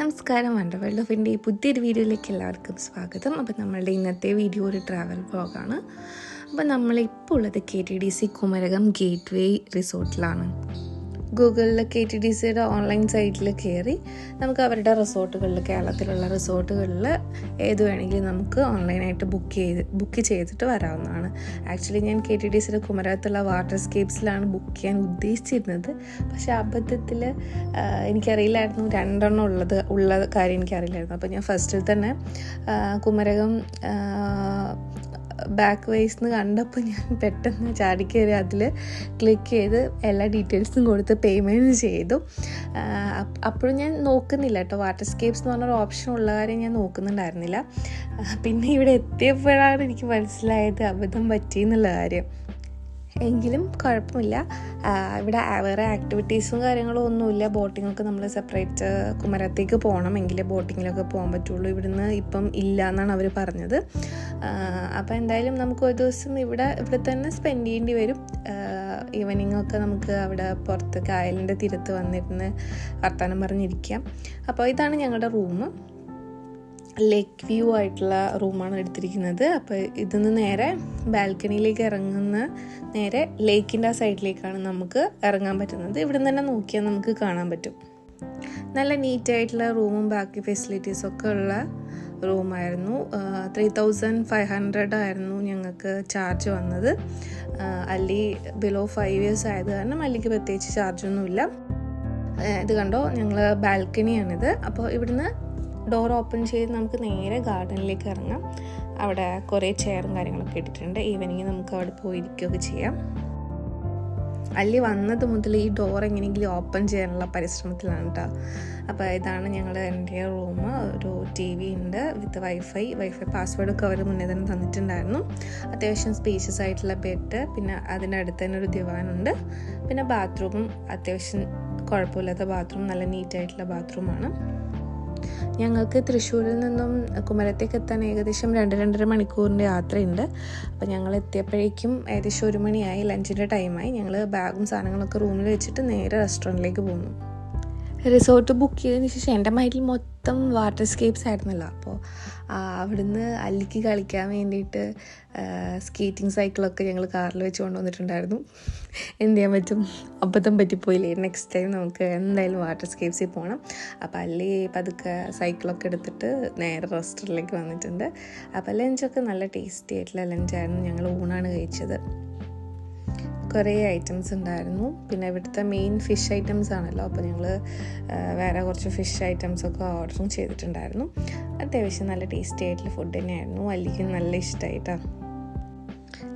നമസ്കാരം wonder world India പുതിയൊരു വീഡിയോയിലേക്ക് എല്ലാവർക്കും സ്വാഗതം. അപ്പോൾ നമ്മളുടെ ഇന്നത്തെ വീഡിയോ ഒരു ട്രാവൽ വ്ളോഗാണ് അപ്പോൾ നമ്മളിപ്പോൾ ഉള്ളത് K T D C Kumarakom gateway റിസോർട്ടിലാണ് ഗൂഗിളിൽ കെ ടി ഡി സിയുടെ ഓൺലൈൻ സൈറ്റിൽ കയറി നമുക്ക് അവരുടെ റിസോർട്ടുകളിൽ കേരളത്തിലുള്ള റിസോർട്ടുകളിൽ ഏത് വേണമെങ്കിലും നമുക്ക് ഓൺലൈനായിട്ട് ബുക്ക് ചെയ്ത് ബുക്ക് ചെയ്തിട്ട് വരാവുന്നതാണ്. ആക്ച്വലി ഞാൻ കെ ടി ഡി സിയുടെ കുമരകത്തുള്ള വാട്ടർ സ്കേപ്സിലാണ് ബുക്ക് ചെയ്യാൻ ഉദ്ദേശിച്ചിരുന്നത്. പക്ഷേ അബദ്ധത്തിൽ എനിക്കറിയില്ലായിരുന്നു. രണ്ടെണ്ണം ഉള്ളത് ഉള്ള കാര്യം എനിക്കറിയില്ലായിരുന്നു. അപ്പോൾ ഞാൻ ഫസ്റ്റിൽ തന്നെ കുമരകം ബാക്ക് വേസ്ന്ന് കണ്ടപ്പോൾ ഞാൻ പെട്ടെന്ന് ചാടിക്കയറി അതിൽ ക്ലിക്ക് ചെയ്ത് എല്ലാ ഡീറ്റെയിൽസും കൊടുത്ത് പേയ്മെന്റ് ചെയ്തു. അപ്പോഴും ഞാൻ നോക്കുന്നില്ല കേട്ടോ വാട്ടർ സ്കേപ്സ് എന്ന് പറഞ്ഞൊരു ഓപ്ഷൻ ഉള്ള കാര്യം ഞാൻ നോക്കുന്നുണ്ടായിരുന്നില്ല. പിന്നെ ഇവിടെ എത്തിയപ്പോഴാണ് എനിക്ക് മനസ്സിലായത് അബദ്ധം പറ്റിയെന്നുള്ള കാര്യം. എങ്കിലും കുഴപ്പമില്ല. ഇവിടെ വേറെ ആക്ടിവിറ്റീസും കാര്യങ്ങളും ഒന്നുമില്ല. ബോട്ടിങ്ങൊക്കെ നമ്മൾ സെപ്പറേറ്റ് കുമരത്തേക്ക് പോകണം പോകണമെങ്കിൽ ബോട്ടിങ്ങിലൊക്കെ പോകാൻ പറ്റുള്ളൂ. ഇവിടുന്ന് ഇപ്പം ഇല്ല എന്നാണ് അവർ പറഞ്ഞത്. അപ്പോൾ എന്തായാലും നമുക്ക് ഒരു ദിവസം ഇവിടെ ഇവിടെ തന്നെ സ്പെൻഡ് ചെയ്യേണ്ടി വരും. ഈവനിങ് ഒക്കെ നമുക്ക് അവിടെ പുറത്ത് കായലിന്റെ തീരത്ത് വന്നിരുന്ന് വർത്തമാനം പറഞ്ഞിരിക്കാം. അപ്പോൾ ഇതാണ് ഞങ്ങളുടെ റൂം ലേക്ക് വ്യൂ ആയിട്ടുള്ള റൂമാണ് എടുത്തിരിക്കുന്നത്. അപ്പോൾ ഇതിന്ന് നേരെ ബാൽക്കണിയിലേക്ക് ഇറങ്ങുന്ന നേരെ ലേക്കിന്റെ ആ സൈഡിലേക്കാണ് നമുക്ക് ഇറങ്ങാൻ പറ്റുന്നത്. ഇവിടെ നിന്ന് തന്നെ നോക്കിയാൽ നമുക്ക് കാണാൻ പറ്റും. നല്ല നീറ്റായിട്ടുള്ള റൂമും ബാക്കി ഫെസിലിറ്റീസും ഒക്കെ ഉള്ള റൂമായിരുന്നു. ത്രീ തൗസൻഡ് ഫൈവ് ഹൺഡ്രഡ് ആയിരുന്നു ഞങ്ങൾക്ക് ചാർജ് വന്നത്. അല്ലി ബിലോ ഫൈവ് ഇയേഴ്സ് ആയത് കാരണം അല്ലിക്ക് പ്രത്യേകിച്ച് ചാർജൊന്നുമില്ല ഇത് കണ്ടോ? ഞങ്ങൾ ബാൽക്കണിയാണിത്. അപ്പോൾ ഇവിടുന്ന് ഡോർ ഓപ്പൺ ചെയ്ത് നമുക്ക് നേരെ ഗാർഡനിലേക്ക് ഇറങ്ങാം. അവിടെ കുറേ ചെയറും കാര്യങ്ങളൊക്കെ ഇട്ടിട്ടുണ്ട്. ഈവനിങ് നമുക്ക് അവിടെ പോയിരിക്കുകയൊക്കെ ചെയ്യാം. അല്ലി വന്നത് മുതൽ ഈ ഡോർ എങ്ങനെയെങ്കിലും ഓപ്പൺ ചെയ്യാനുള്ള പരിശ്രമത്തിലാണ് കേട്ടോ അപ്പോൾ ഇതാണ് ഞങ്ങളുടെ എന്റെ റൂം ഒരു ടി വി ഉണ്ട് വിത്ത് വൈഫൈ വൈഫൈ പാസ്വേഡൊക്കെ അവർ മുന്നേ തന്നെ തന്നിട്ടുണ്ടായിരുന്നു. അത്യാവശ്യം സ്പേഷ്യസ് ആയിട്ടുള്ള ബെഡ് പിന്നെ അതിന്റെ അടുത്ത് തന്നെ ഒരു ദിവാനുണ്ട്. പിന്നെ ബാത്റൂമും അത്യാവശ്യം കുഴപ്പമില്ലാത്ത ബാത്റൂം നല്ല നീറ്റായിട്ടുള്ള ബാത്റൂമാണ് ഞങ്ങൾക്ക് തൃശ്ശൂരിൽ നിന്നും കുമരത്തേക്ക് എത്താൻ ഏകദേശം രണ്ട് രണ്ടര മണിക്കൂറിന്റെ യാത്രയുണ്ട്. അപ്പോൾ ഞങ്ങൾ എത്തിയപ്പോഴേക്കും ഏകദേശം ഒരു മണിയായി ലഞ്ചിന്റെ ടൈമായി ഞങ്ങൾ ബാഗും സാധനങ്ങളൊക്കെ റൂമിൽ വെച്ചിട്ട് നേരെ റെസ്റ്റോറന്റിലേക്ക് പോന്നു. റിസോർട്ട് ബുക്ക് ചെയ്തതിന് ശേഷം എന്റെ മൈൻഡിൽ മൊത്തം വാട്ടർ സ്കേപ്സ് ആയിരുന്നല്ലോ. അപ്പോൾ അവിടുന്ന് അല്ലിക്ക് കളിക്കാൻ വേണ്ടിയിട്ട് സ്കേറ്റിംഗ് സൈക്കിളൊക്കെ ഞങ്ങൾ കാറിൽ വെച്ച് കൊണ്ടുവന്നിട്ടുണ്ടായിരുന്നു. എന്ത് ചെയ്യാൻ പറ്റും? അബദ്ധം പറ്റിപ്പോയില്ലേ? നെക്സ്റ്റ് ടൈം നമുക്ക് എന്തായാലും വാട്ടർ സ്കേപ്സിൽ പോകണം അപ്പോൾ അല്ലി പതുക്കെ സൈക്കിളൊക്കെ എടുത്തിട്ട് നേരെ റെസ്റ്റോറന്റിലേക്ക് വന്നിട്ടുണ്ട്. അപ്പോൾ ലഞ്ചൊക്കെ നല്ല ടേസ്റ്റി ആയിട്ടുള്ള ലഞ്ചായിരുന്നു ഞങ്ങൾ ഊണാണ് കഴിച്ചത്. കുറേ ഐറ്റംസ് ഉണ്ടായിരുന്നു. പിന്നെ ഇവിടുത്തെ മെയിൻ ഫിഷ് ഐറ്റംസ് ആണല്ലോ. അപ്പോൾ ഞങ്ങൾ വേറെ കുറച്ച് ഫിഷ് ഐറ്റംസ് ഒക്കെ ഓർഡറും ചെയ്തിട്ടുണ്ടായിരുന്നു. അത്യാവശ്യം നല്ല ടേസ്റ്റി ആയിട്ടുള്ള ഫുഡ് തന്നെയായിരുന്നു. അല്ലിക്ക് നല്ല ഇഷ്ടമായിട്ടാണ്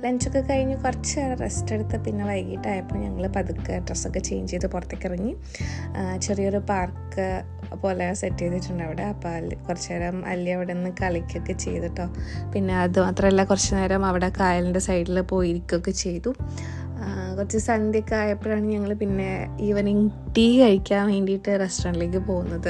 ലഞ്ചൊക്കെ കഴിഞ്ഞ് കുറച്ച് നേരം റെസ്റ്റ് എടുത്ത് പിന്നെ വൈകിട്ടായപ്പോൾ ഞങ്ങൾ പതുക്കെ ഡ്രസ്സൊക്കെ ചേഞ്ച് ചെയ്ത് പുറത്തേക്ക് ഇറങ്ങി. ചെറിയൊരു പാർക്ക് പോലെ സെറ്റ് ചെയ്തിട്ടുണ്ട് അവിടെ. അപ്പോൾ കുറച്ച് നേരം അല്ലി അവിടെ നിന്ന് കളിക്കൊക്കെ ചെയ്തിട്ടോ. പിന്നെ അത് മാത്രമല്ല കുറച്ച് നേരം അവിടെ കായലിന്റെ സൈഡിൽ പോയിരിക്കുകയൊക്കെ ചെയ്തു. കുറച്ച് സന്ധ്യയൊക്കെ ആയപ്പോഴാണ് ഞങ്ങൾ പിന്നെ ഈവനിങ് ടീ കഴിക്കാൻ വേണ്ടിയിട്ട് റെസ്റ്റോറന്റിലേക്ക് പോകുന്നത്.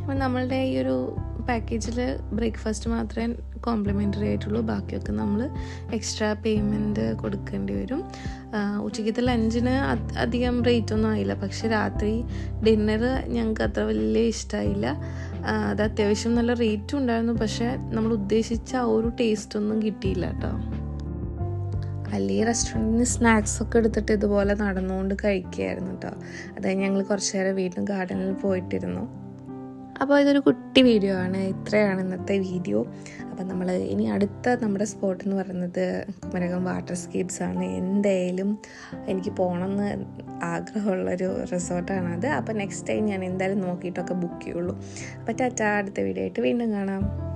അപ്പം നമ്മളുടെ ഈ ഒരു പാക്കേജിൽ ബ്രേക്ക്ഫാസ്റ്റ് മാത്രമേ കോംപ്ലിമെന്ററി ആയിട്ടുള്ളൂ. ബാക്കിയൊക്കെ നമ്മൾ എക്സ്ട്രാ പേയ്മെന്റ് കൊടുക്കേണ്ടി വരും. ഉച്ചയ്ക്കത്തെ ലഞ്ചിന് അധികം റേറ്റ് ഒന്നും ആയില്ല. പക്ഷേ രാത്രി ഡിന്നർ ഞങ്ങൾക്ക് അത്ര വലിയ ഇഷ്ടമായില്ല അത് അത്യാവശ്യം നല്ല റേറ്റും ഉണ്ടായിരുന്നു. പക്ഷേ നമ്മൾ ഉദ്ദേശിച്ച ആ ഒരു ടേസ്റ്റ് ഒന്നും കിട്ടിയില്ല കേട്ടോ. അല്ലി റെസ്റ്റോറന്റിൽ നിന്ന് സ്നാക്സ് ഒക്കെ എടുത്തിട്ട് ഇതുപോലെ നടന്നുകൊണ്ട് കഴിക്കുകയായിരുന്നു കേട്ടോ അതായത് ഞങ്ങൾ കുറച്ച് നേരം വീണ്ടും ഗാർഡനിൽ പോയിട്ടിരുന്നു. അപ്പോൾ ഇതൊരു കുട്ടി വീഡിയോ ആണ്. ഇത്രയാണ് ഇന്നത്തെ വീഡിയോ അപ്പം നമ്മൾ ഇനി അടുത്ത നമ്മുടെ സ്പോട്ട് എന്ന് പറയുന്നത് കുമരകം വാട്ടർ സ്കേപ്സ് ആണ്. എന്തായാലും എനിക്ക് പോകണമെന്ന് ആഗ്രഹമുള്ളൊരു റിസോർട്ടാണത് അപ്പോൾ നെക്സ്റ്റ് ടൈം ഞാൻ എന്തായാലും നോക്കിയിട്ടൊക്കെ ബുക്ക് ചെയ്യുള്ളൂ. അപ്പോൾ ടാറ്റ അടുത്ത വീഡിയോ ആയിട്ട് വീണ്ടും കാണാം.